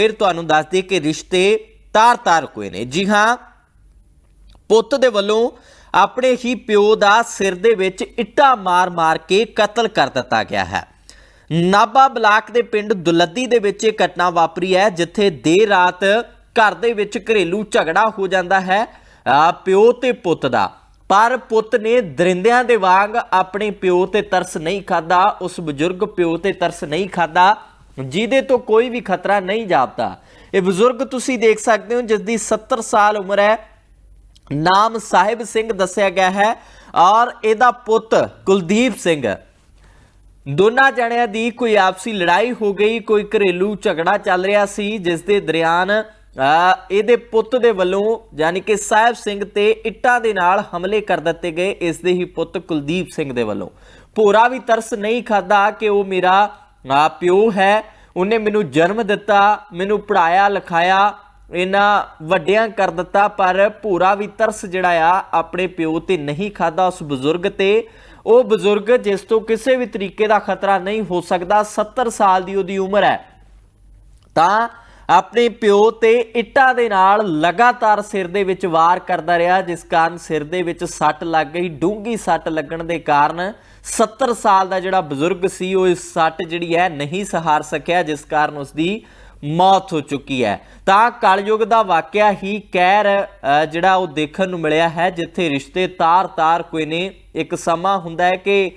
ਫਿਰ ਤੁਹਾਨੂੰ ਦੱਸ ਦਈਏ ਕਿ ਰਿਸ਼ਤੇ ਤਾਰ-ਤਾਰ ਕੋਏ ਨੇ। ਜੀ ਹਾਂ, ਪੁੱਤ ਦੇ ਵੱਲੋਂ ਆਪਣੇ ਹੀ ਪਿਓ ਦਾ ਸਿਰ ਦੇ ਵਿੱਚ ਇੱਟਾਂ ਮਾਰ-ਮਾਰ ਕੇ ਕਤਲ ਕਰ ਦਿੱਤਾ ਗਿਆ ਹੈ। ਨਾਬਾ ਬਲਾਕ ਦੇ ਪਿੰਡ ਦੁਲੱਦੀ ਦੇ ਵਿੱਚ ਇਹ ਘਟਨਾ ਵਾਪਰੀ ਹੈ, ਜਿੱਥੇ ਦੇਰ ਰਾਤ ਘਰ ਦੇ ਵਿੱਚ ਘਰੇਲੂ ਝਗੜਾ ਹੋ ਜਾਂਦਾ ਹੈ ਅਹ ਪਿਓ ਤੇ ਪੁੱਤ ਦਾ। ਪਰ ਪੁੱਤ ਨੇ ਦਰਿੰਦਿਆਂ ਦੇ ਵਾਂਗ ਆਪਣੇ ਪਿਓ ਤੇ ਤਰਸ ਨਹੀਂ ਖਾਦਾ ਉਸ ਬਜ਼ੁਰਗ ਪਿਓ ਤੇ ਤਰਸ ਨਹੀਂ ਖਾਦਾ ਜਿਹਦੇ ਤੋਂ ਕੋਈ ਵੀ ਖਤਰਾ ਨਹੀਂ ਜਾਪਦਾ। ਇਹ ਬਜ਼ੁਰਗ ਤੁਸੀਂ ਦੇਖ ਸਕਦੇ ਹੋ ਜਿਸ ਦੀ 70 ਸਾਲ ਉਮਰ ਹੈ। ਨਾਮ ਸਾਹਿਬ ਸਿੰਘ ਦੱਸਿਆ ਗਿਆ ਹੈ ਔਰ ਇਹਦਾ ਪੁੱਤ ਕੁਲਦੀਪ ਸਿੰਘ। ਦੋਨਾਂ ਜਣਿਆਂ ਦੀ ਕੋਈ ਆਪਸੀ ਲੜਾਈ ਹੋ ਗਈ ਕੋਈ ਘਰੇਲੂ ਝਗੜਾ ਚੱਲ ਰਿਹਾ ਸੀ ਜਿਸ ਦੇ ਦਰਿਆਨ ਅ, ਇਹਦੇ ਪੁੱਤ ਦੇ ਵੱਲੋਂ ਯਾਨੀ ਕਿ ਸਾਹਿਬ ਸਿੰਘ ਤੇ ਇੱਟਾਂ ਦੇ ਨਾਲ ਹਮਲੇ ਕਰ ਦਿੱਤੇ ਗਏ ਇਸ ਦੇ ਹੀ ਪੁੱਤ ਕੁਲਦੀਪ ਸਿੰਘ ਦੇ ਵੱਲੋਂ। ਭੋਰਾ ਵੀ ਤਰਸ ਨਹੀਂ ਖਾਦਾ ਕਿ ਉਹ ਮੇਰਾ ਪਿਓ ਹੈ, ਉਹਨੇ ਮੈਨੂੰ ਜਨਮ ਦਿੱਤਾ, ਮੈਨੂੰ ਪੜਾਇਆ ਲਿਖਾਇਆ, ਇਹਨਾਂ ਵੱਡਿਆਂ ਕਰ ਦਿੱਤਾ, ਪਰ ਭੂਰਾ ਵੀ ਤਰਸ ਜਿਹੜਾ ਆ, ਆਪਣੇ ਪਿਓ ਤੇ ਨਹੀਂ ਖਾਦਾ ਉਸ ਬਜ਼ੁਰਗ ਤੇ। ਉਹ ਬਜ਼ੁਰਗ ਜਿਸ ਤੋਂ ਕਿਸੇ ਵੀ ਤਰੀਕੇ ਦਾ ਖਤਰਾ ਨਹੀਂ ਹੋ ਸਕਦਾ 70 ਸਾਲ ਦੀ ਉਹਦੀ ਉਮਰ ਹੈ। ਤਾਂ ਆਪਣੇ ਪਿਓ ਤੇ ਇੱਟਾਂ ਦੇ ਨਾਲ ਲਗਾਤਾਰ ਸਿਰ ਦੇ ਵਿੱਚ ਵਾਰ ਕਰਦਾ ਰਿਹਾ, ਜਿਸ ਕਾਰਨ ਸਿਰ ਦੇ ਵਿੱਚ ਸੱਟ ਲੱਗ ਗਈ ਡੂੰਗੀ ਸੱਟ ਲੱਗਣ ਦੇ ਕਾਰਨ 70 ਸਾਲ ਦਾ ਜਿਹੜਾ ਬਜ਼ੁਰਗ ਸੀ, ਉਹ ਇਸ ਸੱਟ ਜਿਹੜੀ ਹੈ ਨਹੀਂ ਸਹਾਰ ਸਕਿਆ, ਜਿਸ ਕਾਰਨ ਉਸ ਦੀ ਮੌਤ ਹੋ ਚੁੱਕੀ ਹੈ। ਤਾਂ ਕਲਯੁਗ ਦਾ ਵਾਕਿਆ ਹੀ ਕਹਿਰ ਜਿਹੜਾ ਉਹ ਦੇਖਣ ਨੂੰ ਮਿਲਿਆ ਹੈ, ਜਿੱਥੇ ਰਿਸ਼ਤੇ ਤਾਰ-ਤਾਰ ਕੋਈ ਨੇ ਇੱਕ ਸਮਾਂ ਹੁੰਦਾ ਹੈ ਕਿ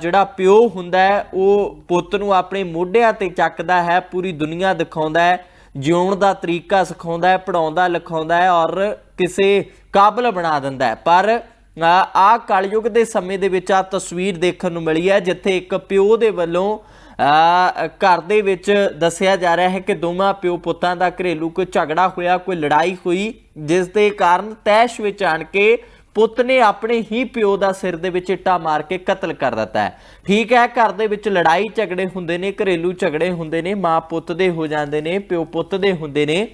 ਜਿਹੜਾ ਪਿਓ ਹੁੰਦਾ ਹੈ, ਉਹ ਪੁੱਤ ਨੂੰ ਆਪਣੇ ਮੋਢਿਆਂ ਤੇ ਚੱਕਦਾ ਹੈ, ਪੂਰੀ ਦੁਨੀਆ ਦਿਖਾਉਂਦਾ ਹੈ, ਜਿਉਣ ਦਾ ਤਰੀਕਾ ਸਿਖਾਉਂਦਾ ਹੈ ਪੜਾਉਂਦਾ ਲਿਖਾਉਂਦਾ ਹੈ ਔਰ ਕਿਸੇ ਕਾਬਲ ਬਣਾ ਦਿੰਦਾ ਹੈ। ਪਰ ਆ ਕਲਯੁਗ ਦੇ ਸਮੇਂ ਦੇ ਵਿੱਚ ਆ ਤਸਵੀਰ ਦੇਖਣ ਨੂੰ ਮਿਲੀ ਹੈ ਜਿੱਥੇ ਇੱਕ ਪਿਓ ਦੇ ਵੱਲੋਂ ਅ, ਘਰ ਦੇ ਵਿੱਚ ਦੱਸਿਆ ਜਾ ਰਿਹਾ ਹੈ ਕਿ ਦੋਵਾਂ ਪਿਓ ਪੁੱਤਾਂ ਦਾ ਘਰੇਲੂ ਕੋਈ ਝਗੜਾ ਹੋਇਆ ਕੋਈ ਲੜਾਈ ਹੋਈ ਜਿਸ ਦੇ ਕਾਰਨ ਤੈਸ਼ ਵਿੱਚ ਆਣ ਕੇ ਪੁੱਤ ਨੇ ਆਪਣੇ ਹੀ ਪਿਓ ਦਾ ਸਿਰ ਦੇ ਵਿੱਚ ਇੱਟਾ ਮਾਰ ਕੇ ਕਤਲ ਕਰ ਦਿੱਤਾ ਹੈ। ਠੀਕ ਹੈ ਘਰ ਦੇ ਵਿੱਚ ਲੜਾਈ ਝਗੜੇ ਹੁੰਦੇ ਨੇ ਘਰੇਲੂ ਝਗੜੇ ਹੁੰਦੇ ਨੇ ਮਾਂ ਪੁੱਤ ਦੇ ਹੋ ਜਾਂਦੇ ਨੇ ਪਿਓ ਪੁੱਤ ਦੇ ਹੁੰਦੇ ਨੇ।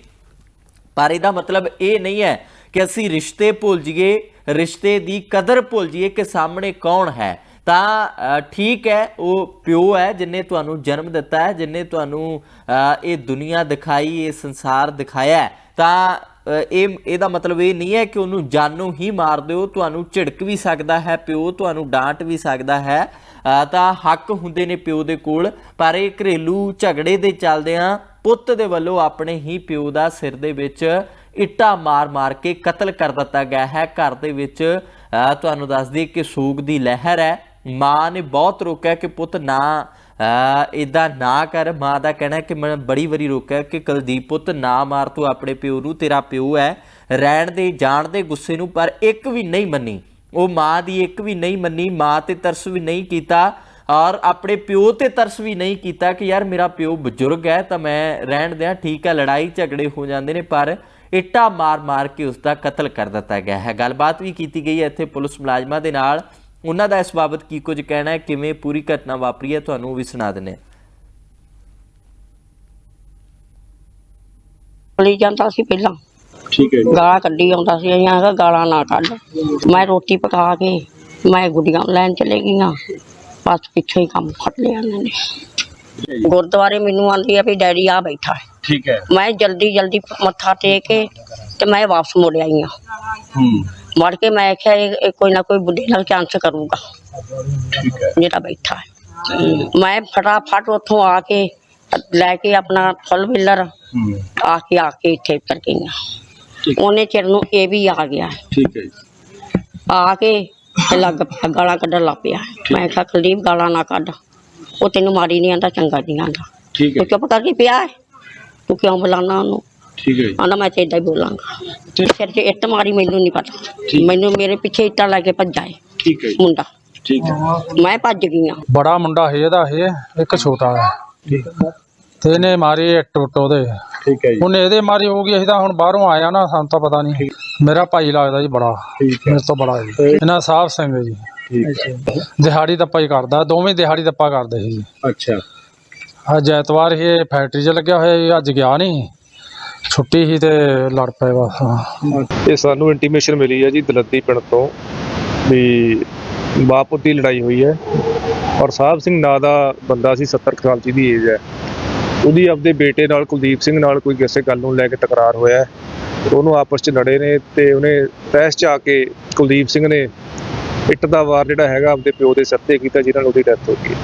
ਪਰ ਇਹਦਾ ਮਤਲਬ ਇਹ ਨਹੀਂ ਹੈ ਕਿ ਅਸੀਂ ਰਿਸ਼ਤੇ ਭੁੱਲ ਜਾਈਏ, ਰਿਸ਼ਤੇ ਦੀ ਕਦਰ ਭੁੱਲ ਜਾਈਏ ਕਿ ਸਾਹਮਣੇ ਕੌਣ ਹੈ। ਤਾਂ ਠੀਕ ਹੈ, ਉਹ ਪਿਓ ਹੈ ਜਿਨੇ ਤੁਹਾਨੂੰ ਜਨਮ ਦਿੱਤਾ ਹੈ, ਜਿਨੇ ਤੁਹਾਨੂੰ ਇਹ ਦੁਨੀਆ ਦਿਖਾਈ, ਇਹ ਸੰਸਾਰ ਦਿਖਾਇਆ ਤਾਂ ਇਹ, ਇਹਦਾ ਮਤਲਬ ਇਹ ਨਹੀਂ ਹੈ ਕਿ ਉਹਨੂੰ ਜਾਨੋਂ ਹੀ ਮਾਰ ਦਿਓ, ਤੁਹਾਨੂੰ ਝਿੜਕ ਵੀ ਸਕਦਾ ਹੈ, ਪਿਓ ਤੁਹਾਨੂੰ ਡਾਂਟ ਵੀ ਸਕਦਾ ਹੈ। ਤਾਂ ਹੱਕ ਹੁੰਦੇ ਨੇ ਪਿਓ ਦੇ ਕੋਲ, ਪਰ ਇਹ ਘਰੇਲੂ ਝਗੜੇ ਦੇ ਚੱਲਦਿਆਂ ਪੁੱਤ ਦੇ ਵੱਲੋਂ ਆਪਣੇ ਹੀ ਪਿਓ ਦਾ ਸਿਰ ਦੇ ਵਿੱਚ ਇੱਟਾ ਮਾਰ-ਮਾਰ ਕੇ ਕਤਲ ਕਰ ਦਿੱਤਾ ਗਿਆ ਹੈ। ਘਰ ਦੇ ਵਿੱਚ ਤੁਹਾਨੂੰ ਦੱਸ ਦਈਏ ਕਿ ਸੂਗ ਦੀ ਲਹਿਰ ਹੈ। ਮਾਂ ਨੇ ਬਹੁਤ ਰੋਕਿਆ ਕਿ ਪੁੱਤ ਨਾ ਇਦਾਂ ਨਾ ਕਰ। ਮਾਂ ਦਾ ਕਹਿਣਾ ਕਿ ਮੈਂ ਬੜੀ ਵਾਰੀ ਰੋਕਿਆ ਕਿ ਕੁਲਦੀਪ ਪੁੱਤ, ਨਾ ਮਾਰ ਤੂੰ ਆਪਣੇ ਪਿਓ ਨੂੰ, ਤੇਰਾ ਪਿਓ ਹੈ। ਰਹਿਣ ਦੇ, ਜਾਣ ਦੇ ਗੁੱਸੇ ਨੂੰ ਪਰ ਇੱਕ ਵੀ ਨਹੀਂ ਮੰਨੀ। ਉਹ ਮਾਂ ਦੀ ਇੱਕ ਵੀ ਨਹੀਂ ਮੰਨੀ, ਮਾਂ ਤੇ ਤਰਸ ਵੀ ਨਹੀਂ ਕੀਤਾ ਔਰ ਆਪਣੇ ਪਿਓ ਤੇ ਤਰਸ ਵੀ ਨਹੀਂ ਕੀਤਾ ਕਿ ਯਾਰ ਮੇਰਾ ਪਿਓ ਬਜ਼ੁਰਗ ਹੈ ਤਾਂ ਮੈਂ ਰਹਿਣ ਦਿਆਂ, ਠੀਕ ਹੈ, ਲੜਾਈ ਝਗੜੇ ਹੋ ਜਾਂਦੇ ਨੇ ਪਰ ਇੱਟਾ ਮਾਰ-ਮਾਰ ਕੇ ਉਸ ਦਾ ਕਤਲ ਕਰ ਦਿੱਤਾ ਗਿਆ ਹੈ। ਗੱਲਬਾਤ ਵੀ ਕੀਤੀ ਗਈ ਹੈ ਇੱਥੇ ਪੁਲਿਸ ਮੁਲਾਜ਼ਮਾਂ ਦੇ ਨਾਲ। ਉਹਨਾਂ ਦਾ ਇਸ ਬਾਬਤ ਕੀ ਕੁਝ ਕਹਿਣਾ ਹੈ? ਕਿਵੇਂ ਪੂਰੀ ਘਟਨਾ ਵਾਪਰੀ ਹੈ? ਤੁਹਾਨੂੰ ਵੀ ਸੁਣਾ ਹਾਂ। ਲਈ ਜਾਂਦਾ ਸੀ ਪਹਿਲਾਂ। ਠੀਕ ਹੈ ਜੀ। ਗਾਲਾਂ ਕੱਢੀ ਆਉਂਦਾ ਸੀ। ਅਸੀਂ ਆਖਿਆ ਗਾਲਾਂ ਨਾ ਕੱਢ। ਮੈਂ ਰੋਟੀ ਪਕਾ ਕੇ ਮੈਂ ਗੁੱਡੀਆਂ ਲੈਣ ਚਲੇ ਗਈਆਂ। ਬਸ ਪਿੱਛੋਂ ਹੀ ਕੰਮ ਫੜ ਲਿਆ ਇਹਨਾਂ ਨੇ। ਗੁਰਦੁਆਰੇ ਮੈਨੂੰ ਆਂਦੀ ਆ ਵੀ ਡੈਡੀ ਆ ਬੈਠਾ ਹੈ। ਠੀਕ ਹੈ। ਮੈਂ ਜਲਦੀ ਜਲਦੀ ਮੱਥਾ ਟੇਕ ਕੇ ਤੇ ਮੈਂ ਵਾਪਸ ਮੁੜ ਆਈ ਹਾਂ। ਹੂੰ। ਮੁੜ ਕੇ ਮੈਂ ਆਖਿਆ ਇਹ ਇਹ ਕੋਈ ਨਾ ਕੋਈ ਬੁੱਢੇ ਨਾਲ ਚਾਂਸ ਕਰੂਗਾ। ਠੀਕ ਹੈ। ਜਿਹੜਾ ਬੈਠਾ ਹੈ। ਮੈਂ ਫਟਾਫਟ ਉੱਥੋਂ ਆ ਕੇ ਲੈ ਕੇ ਆਪਣਾ ਫੁੱਲ ਵਿਲਰ ਹੂੰ। ਆ ਕੇ ਆ ਕੇ ਇੱਥੇ ਕਰ ਗਈਆਂ ਠੀਕ। ਉਹਨੇ ਚਿਰ ਨੂੰ ਇਹ ਵੀ ਆ ਗਿਆ ਠੀਕ ਹੈ ਜੀ। ਆ ਕੇ ਤੇ ਲੱਗ ਪਿਆ ਗਾਲਾਂ ਕੱਢਣ ਲੱਗ ਪਿਆ ਮੈਂ ਕਿਹਾ ਕੁਲਦੀਪ ਗਾਲਾਂ ਨਾ ਕੱਢ। ਉਹ ਤੈਨੂੰ ਮਾਰੀ ਨਹੀਂ ਆਂਦਾ ਚੰਗਾ ਨਹੀਂ ਆਂਦਾ। ਠੀਕ ਹੈ। ਤੂੰ ਚੁੱਪ ਕਰਕੇ ਪਿਆ ਹੈ? ਤੂੰ ਕਿਉਂ ਬੁਲਾਣਾ ਉਹਨੂੰ? ਠੀਕ ਹੈ ਜੀ। ਆਂਦਾ ਮੈਂ ਤੇ ਏਦਾਂ ਹੀ ਬੋਲਾਂਗਾ। ਸਿਰ 'ਚ ਇੱਟ ਮਾਰੀ ਮੈਨੂੰ ਨਹੀਂ ਪਤਾ। ਮੈਨੂੰ ਮੇਰੇ ਪਿੱਛੇ ਇੱਟਾਂ ਲੈ ਕੇ ਭੱਜਾ ਏ ਠੀਕ ਹੈ ਜੀ। ਮੁੰਡਾ। ਠੀਕ ਹੈ। ਮੈਂ ਭੱਜ ਗਈ ਹਾਂ ਬੜਾ ਮੁੰਡਾ ਹੈ ਇਹਦਾ ਇਹ ਇੱਕ ਛੋਟਾ ਹੈ ਠੀਕ ਤੇ ਇਹਨੇ ਮਾਰੀ ਇੱਟ ਉੱਟ ਉਹਦੇ। ਠੀਕ ਹੈ ਜੀ। ਉਹਨੇ ਇਹਦੇ ਮਾਰੀ ਹੋਊਗੀ ਅਸੀਂ ਤਾਂ ਹੁਣ ਬਾਹਰੋਂ ਆਇਆ ਨਾ ਸਾਨੂੰ ਤਾਂ ਪਤਾ ਨਹੀਂ ਮੇਰਾ ਭਾਈ ਲੱਗਦਾ ਜੀ ਬੜਾ। ਠੀਕ ਹੈ। ਮੇਰੇ ਤੋਂ ਬੜਾ ਜੀ। ਇਹਨਾਂ ਸਾਹਿਬ ਸਿੰਘ ਜੀ। ਠੀਕ ਹੈ ਦਿਹਾੜੀ ਦੱਪਾ ਹੀ ਕਰਦਾ ਦੋਵੇਂ ਦਿਹਾੜੀ ਦੱਪਾ ਕਰਦੇ ਸੀ। ਜੀ ਅੱਛਾ। ਅੱਜ ਐਤਵਾਰ ਹੀ ਇਹ ਫੈਕਟਰੀ 'ਚ ਲੱਗਿਆ ਹੋਇਆ ਜੀ ਅੱਜ ਗਿਆ ਨਹੀਂ। ਛੁੱਟੀ ਸੀ ਤੇ ਲੜ ਪਏ ਬਸ। ਇਹ ਸਾਨੂੰ ਇੰਟੀਮੇਸ਼ਨ ਮਿਲੀ ਹੈ ਜੀ ਦਲੱਦੀ ਪਿੰਡ ਤੋਂ ਵੀ ਬਾਪੁੱਤ ਦੀ ਲੜਾਈ ਹੋਈ ਹੈ ਔਰ ਸਾਹਿਬ ਸਿੰਘ ਨਾਂ ਦਾ ਬੰਦਾ ਸੀ 70 ਕੁ ਸਾਲ ਦੀ ਦੀ ਏਜ ਹੈ। ਉਹਦੀ ਆਪਦੇ ਬੇਟੇ ਨਾਲ ਕੁਲਦੀਪ ਸਿੰਘ ਨਾਲ ਕੋਈ ਕਿਸੇ ਗੱਲ ਨੂੰ ਲੈ ਕੇ ਤਕਰਾਰ ਹੋਇਆ ਉਹਨੂੰ ਆਪਸ 'ਚ ਲੜੇ ਨੇ ਤੇ ਉਹਨੇ ਤਹਿਸ 'ਚ ਆ ਕੇ ਕੁਲਦੀਪ ਸਿੰਘ ਨੇ ਇੱਟ ਦਾ ਵਾਰ ਜਿਹੜਾ ਹੈਗਾ ਆਪਦੇ ਪਿਓ ਦੇ ਸਿਰ ਤੇ ਕੀਤਾ ਜਿਹਨਾਂ ਨਾਲ ਉਹਦੀ ਡੈਥ ਹੋ ਗਈ।